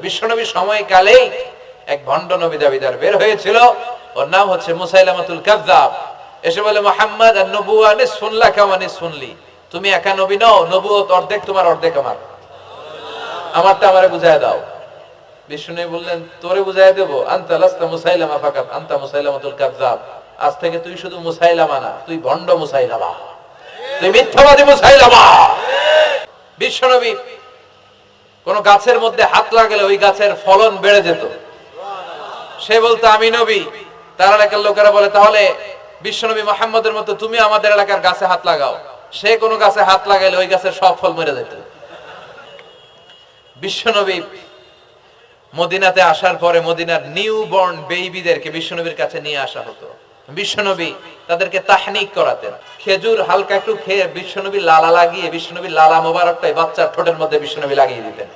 বিশ্বনবীর সময়কালেই এক ভণ্ড নবী দাবিদার বের হয়েছিল। ওর নাম হচ্ছে মুসাইলামাতুল কাযযাব এসে বলে, মোহাম্মদ, আর নবুয়া নিসফুন লাকা ওয়া নিসফুন লি। তুমি একা নবী নও, নবুয়ত অর্ধেক তোমার, অর্ধেক আমার। আমারটা আমারে বুঝায় দাও। বিষ্ণু বললেন, তোরে বুঝাই দেবো। আনতা লাস্তা মুসাইলামা ফাকাত মুসাইলামাতুল কাযযাব আজ থেকে তুই শুধু মুসাইলামা না, তুই ভণ্ড মুসাইলামা। তুই মিথ্যাবাদী মুসাইলামা। বিশ্বনবী কোন গাছের মধ্যে হাত লাগালে ওই গাছের ফলন বেড়ে যেত। সে বলতো, আমি নবী। তার এলাকার লোকেরা বলে, তাহলে বিশ্বনবী মোহাম্মদের মতো তুমি আমাদের এলাকার গাছে হাত লাগাও। সে কোন গাছে হাত লাগাইলে ওই গাছের সব ফল মেরে যেত। বিশ্বনবী মদিনাতে আসার পরে মদিনার নিউ বর্ন বেবিদেরকে বিশ্বনবীর কাছে নিয়ে আসা হতো। বিশ্বনবী তাদেরকে তাহনিক করাতেন। খেজুর হালকা একটু খেয়ে বিশ্বনবী লালা লাগিয়ে বিশ্বনবী লালা মোবারকটাই বাচ্চার ঠোঁটের মধ্যে বিশ্বনবী লাগিয়ে দিতেন।